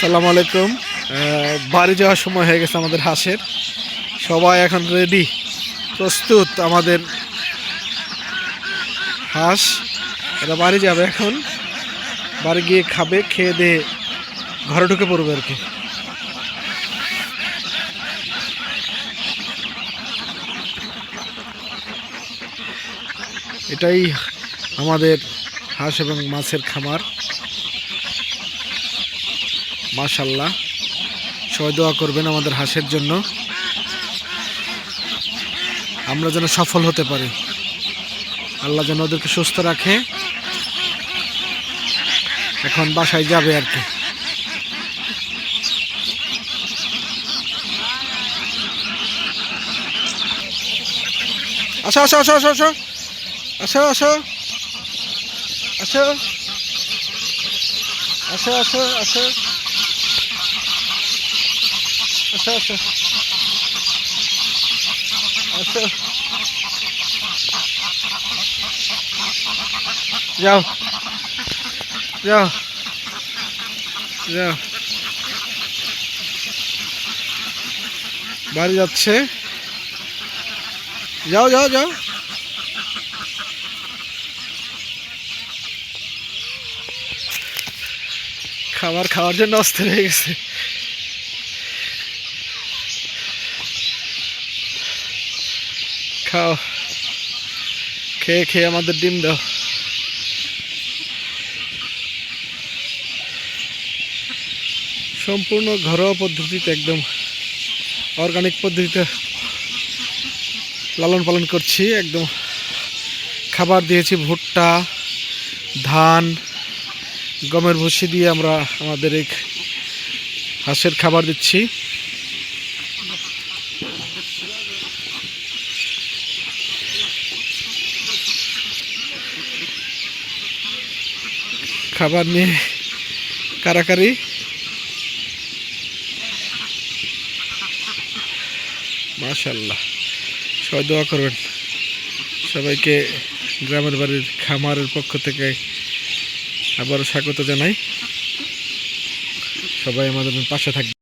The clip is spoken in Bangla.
সালাম আলাইকুম। বাড়ি যাওয়ার সময় হয়ে গেছে আমাদের হাঁসের। সবাই এখন রেডি প্রস্তুত আমাদের হাঁস। এরা বাড়ি যাবে এখন। বাড়ি গিয়ে খাবে, খেয়ে দিয়ে ঘরে ঢুকে পড়বে আর কি। এটাই আমাদের হাঁস এবং মাছের খামার। মাশাল্লাহ সবাই দোয়া করবেন আমাদের হাঁসের জন্য। আমরা যেন সফল হতে পারি। আল্লাহ যেন ওদেরকে সুস্থ রাখে। এখন বাসায় যাবে আর কি। আসো আসো আসো আসো আসো। আসো আসো। আসো। আসো আসো আসো। আসো আসো আসো যাও যাও যাও বাড়ি যাচ্ছে যাও যাও যাও খাবার খাওয়ার জন্য অস্থির হয়ে গেছে খাও। খেয়ে খেয়ে আমাদের ডিম দাও। সম্পূর্ণ ঘরোয়া পদ্ধতিতে একদম অর্গানিক পদ্ধতিতে লালন পালন করছি, একদম খাবার দিয়েছি, ভুট্টা, ধান, গমের ভুসি দিয়ে আমরা আমাদের এই হাঁসের খাবার দিচ্ছি। খাবার নিয়ে কারাকারি। মাশাল্লাহ সবাই দোয়া করবেন। সবাইকে গ্রামের বাড়ির খামারের পক্ষ থেকে আবারও স্বাগত জানাই। সবাই আমাদের পাশে থাকবে